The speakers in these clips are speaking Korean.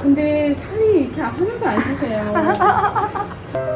근데 살이 이렇게 하나도 안 찌세요.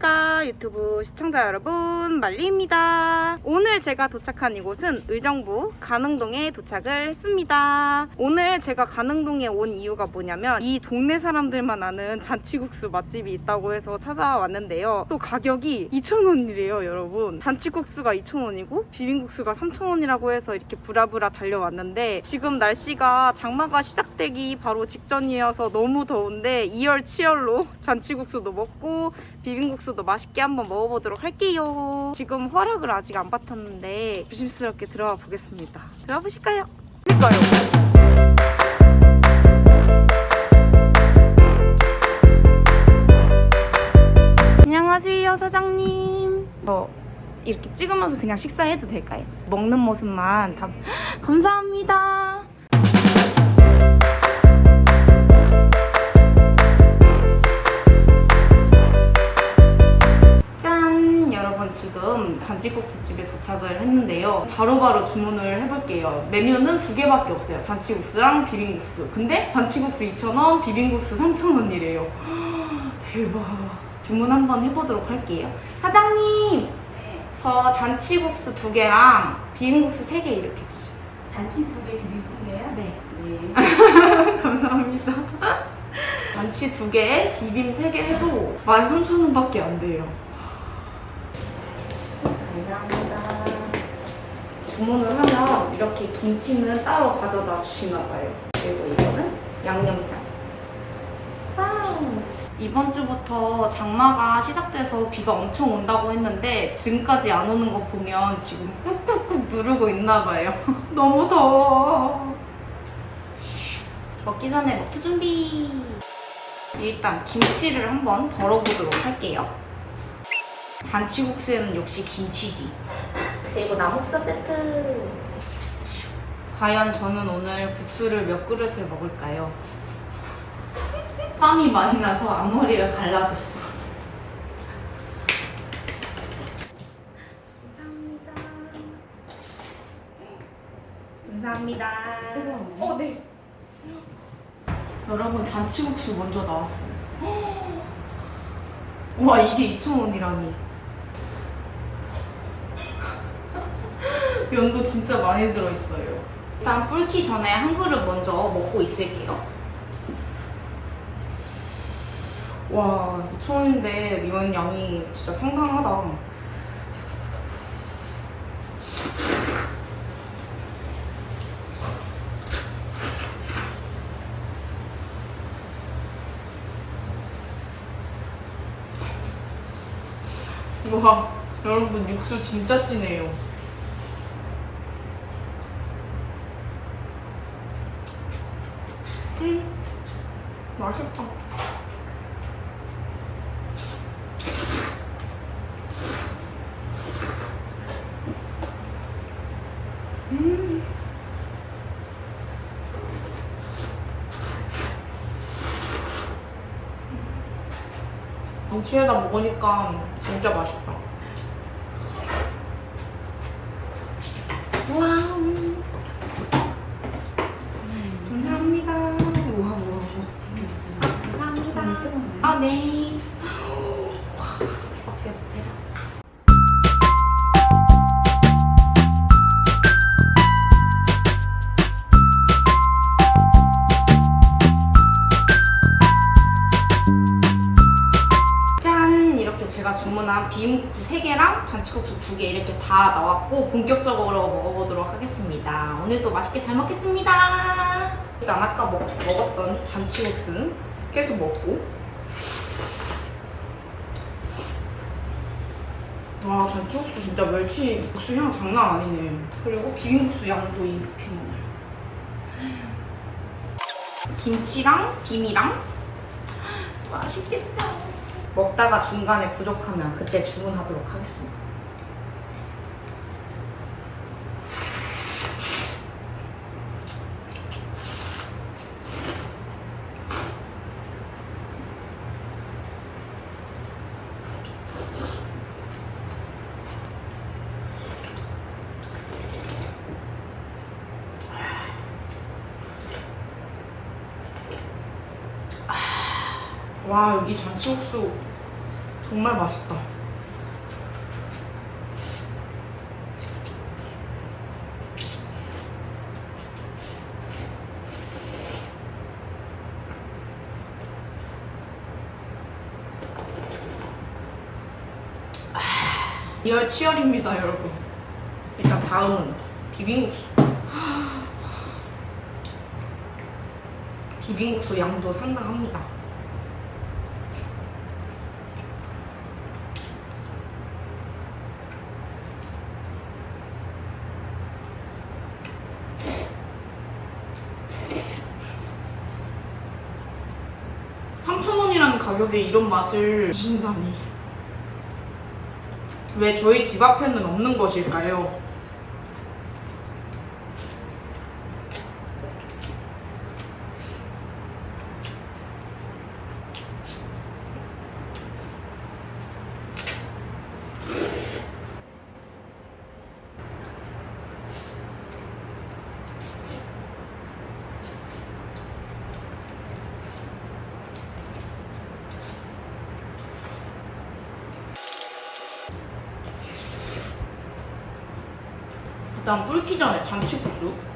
안녕하십니까 유튜브 시청자 여러분. 말리입니다. 오늘 제가 도착한 이곳은 의정부 가능동에 도착을 했습니다. 오늘 제가 가능동에 온 이유가 뭐냐면 이 동네 사람들만 아는 잔치국수 맛집이 있다고 해서 찾아왔는데요. 또 가격이 2,000원이래요 여러분. 잔치국수가 2,000원이고 비빔국수가 3,000원이라고 해서 이렇게 부라부라 달려왔는데 지금 날씨가 장마가 시작되기 바로 직전이어서 너무 더운데 이열치열로 잔치국수도 먹고 비빔국수 도 맛있게 한번 먹어보도록 할게요. 지금 허락을 아직 안 받았는데 조심스럽게 들어가 보겠습니다. 들어가 보실까요? 그니까요. 안녕하세요, 사장님. 저 이렇게 찍으면서 그냥 식사해도 될까요? 먹는 모습만 다 감사합니다. 잔치국수 집에 도착을 했는데요. 바로 바로 주문을 해볼게요. 메뉴는 두 개밖에 없어요. 잔치국수랑 비빔국수. 근데 잔치국수 2,000원, 비빔국수 3,000원이래요. 대박. 주문 한번 해보도록 할게요. 사장님! 저 잔치국수 두 개랑 비빔국수 세 개 이렇게 주세요. 잔치 두 개, 비빔 세 개요? 네. 네. 감사합니다. 잔치 두 개, 비빔 세 개 해도 13,000원밖에 안 돼요. 감사합니다. 주문을 하면 이렇게 김치는 따로 가져다 주시나 봐요. 그리고 이거는 양념장. 와우. 이번 주부터 장마가 시작돼서 비가 엄청 온다고 했는데 지금까지 안 오는 거 보면 지금 꾹꾹꾹 누르고 있나 봐요. 너무 더워. 먹기 전에 먹기 준비. 일단 김치를 한번 덜어보도록 할게요. 잔치국수에는 역시 김치지. 그리고 나무수저 세트. 과연 저는 오늘 국수를 몇 그릇을 먹을까요? 땀이 많이 나서 앞머리가 갈라졌어. 감사합니다. 감사합니다. 어, 네. 여러분 잔치국수 먼저 나왔어요. 와 이게 2,000원이라니. 면도 진짜 많이 들어있어요. 일단 불기 전에 한 그릇 먼저 먹고 있을게요. 와 2,000원인데 면 양이 진짜 상당하다. 와 여러분 육수 진짜 진해요. 맛있다. 음. 김치에다 먹으니까 진짜 맛있다. 다 나왔고 본격적으로 먹어보도록 하겠습니다. 오늘도 맛있게 잘 먹겠습니다. 일단 아까 먹, 먹었던 잔치국수는 계속 먹고 와 잔치국수 진짜 멸치 국수 향 장난 아니네. 그리고 비빔국수 양도 이렇게 많아요. 김치랑 김이랑 맛있겠다. 먹다가 중간에 부족하면 그때 주문하도록 하겠습니다. 와 여기 잔치국수 정말 맛있다. 아, 리얼 치열입니다 여러분. 일단 다음은 비빔국수. 비빔국수 양도 상당합니다. 삼천원이라는 가격에 이런 맛을 주신다니. 왜 저희 집 앞에는 없는 것일까요? 일단 불기 전에 잔치국수.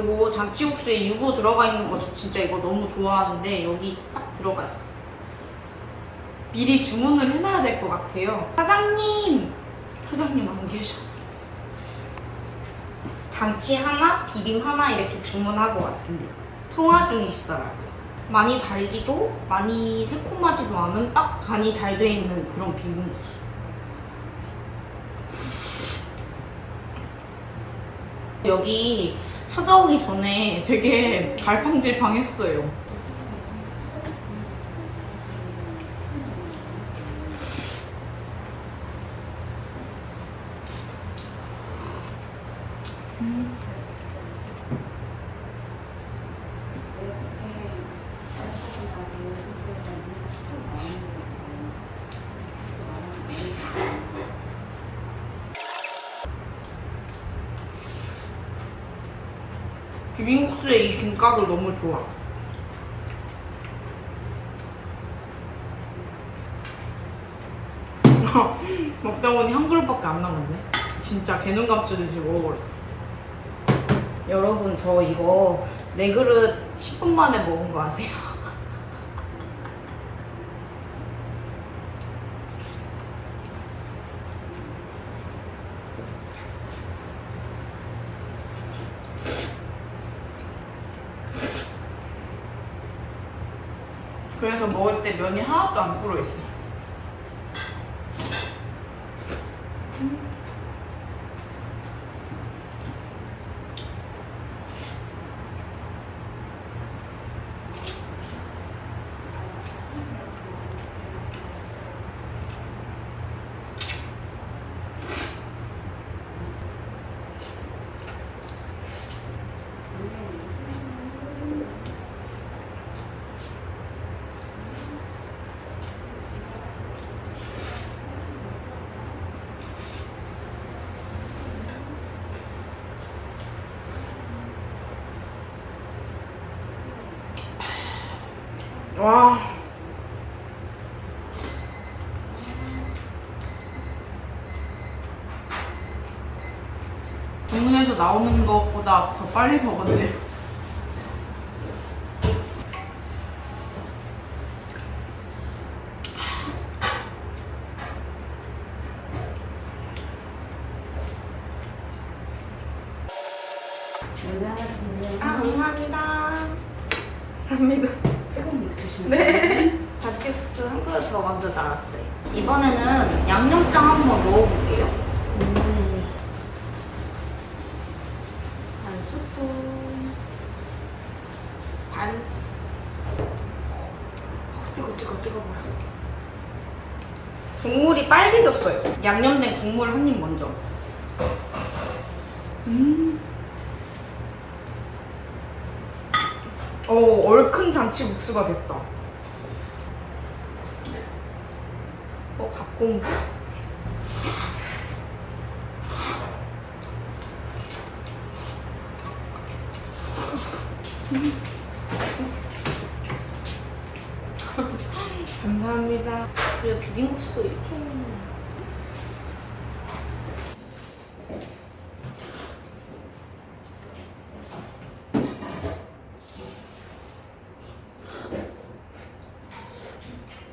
그리고 잔치국수에 유부 들어가 있는 거 저 진짜 이거 너무 좋아하는데 여기 딱 들어가 있어. 미리 주문을 해놔야 될 것 같아요. 사장님! 사장님 안 계셔. 잔치 하나, 비빔 하나 이렇게 주문하고 왔습니다. 통화 중이시더라고요. 많이 달지도 많이 새콤하지도 않은 딱 간이 잘 돼 있는 그런 비빔국수. 여기 찾아오기 전에 되게 갈팡질팡했어요. 비빔국수에 이 김가루 너무 좋아. 먹다 보니 한 그릇밖에 안 남았네. 진짜 개눈 감추듯이 먹어버렸다. 여러분 저 이거 네 그릇 10분 만에 먹은 거 아세요? 그래서 먹을 때 면이 하나도 안 불어있어. 와. 주문해서 나오는 것보다 더 빨리 먹었네. 아, 감사합니다. 감사합니다. 네. 자취국수 한 그릇 더 먼저 나왔어요. 이번에는 양념장 한번 넣어볼게요. 반 스푼. 반. 어, 뜨거, 뜨거, 뜨거, 뭐라. 국물이 빨개졌어요. 양념된 국물 한 입 먼저. 어, 얼큰 잔치국수가 됐다. 어, 닭공부. 감사합니다. 그리고 비빔국수도 이렇게.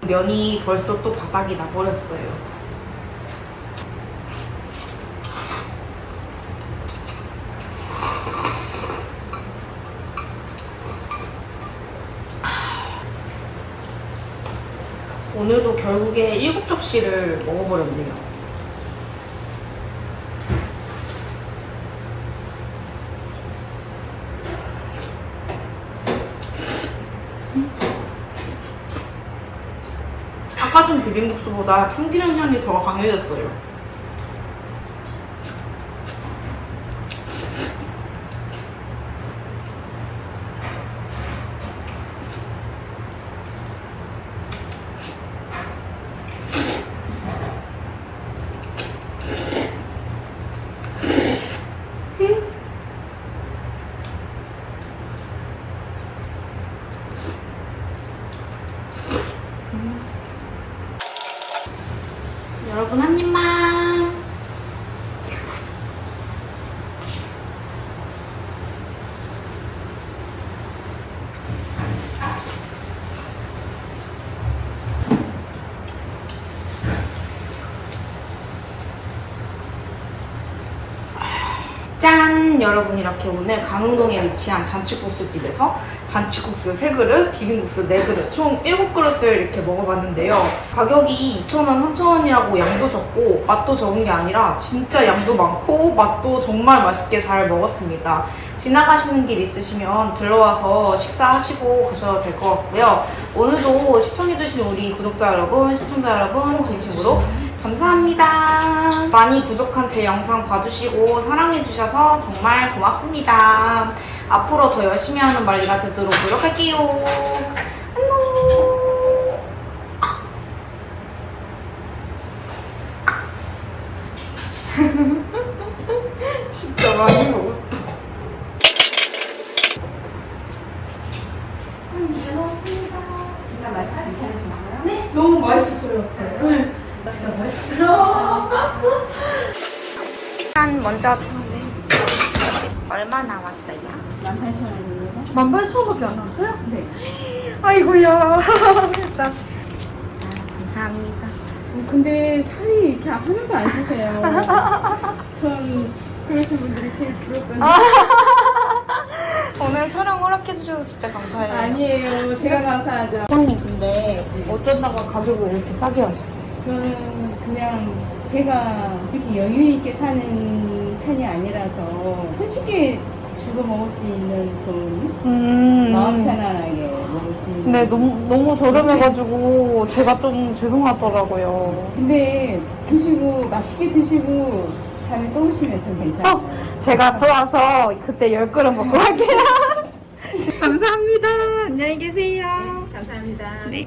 면이 벌써 또 바닥이 나버렸어요. 오늘도 결국에 일곱 접시를 먹어버렸네요. 아까 전 비빔국수보다 참기름 향이 더 강해졌어요. 여러분 한 입만. 짠! 여러분 이렇게 오늘 강흥동에 위치한 잔치국수 집에서 잔치국수 3그릇, 비빔국수 4그릇, 총 7그릇을 이렇게 먹어봤는데요. 가격이 2,000원, 3,000원이라고 양도 적고 맛도 적은 게 아니라 진짜 양도 많고 맛도 정말 맛있게 잘 먹었습니다. 지나가시는 길 있으시면 들러와서 식사하시고 가셔도 될 것 같고요. 오늘도 시청해주신 우리 구독자 여러분, 시청자 여러분 진심으로 감사합니다. 많이 부족한 제 영상 봐주시고 사랑해주셔서 정말 고맙습니다. 앞으로 더 열심히 하는 말리가 되도록 노력할게요. 안녕. 진짜 많이 먹었다. 음, 잘 먹었습니다. 진짜 맛이 괜찮으신가요? 네, 너무 맛있었어요. 네. 진짜 맛있어요. 한 먼저 얼마 나왔어요? 18,000원입니다. 18,000원밖에 안 나왔어요? 네. 아이고야. 됐다. 감사합니다. 어, 근데 살이 이렇게 하나도 안 찌세요. 전 그러신 분들이 제일 부럽거든요. 오늘 촬영 허락해 주셔서 진짜 감사해요. 아니에요. 제가 감사하죠. 사장님 근데 어쩌다가 가격을 이렇게 싸게 하셨어요? 저는 그냥 제가 이렇게 여유 있게 사는 편이 아니라서 손쉽게 주고 먹을 수 있는 돈, 음. 마음 편안하게 먹을 수 있는. 네, 너무, 너무 저렴해가지고 제가 좀 죄송하더라고요. 근데 드시고 맛있게 드시고 다음에 또 오시면 좀 괜찮아요. 어, 제가 또 와서 그때 열 그릇 먹고 갈게요. 감사합니다. 안녕히 계세요. 감사합니다. 네.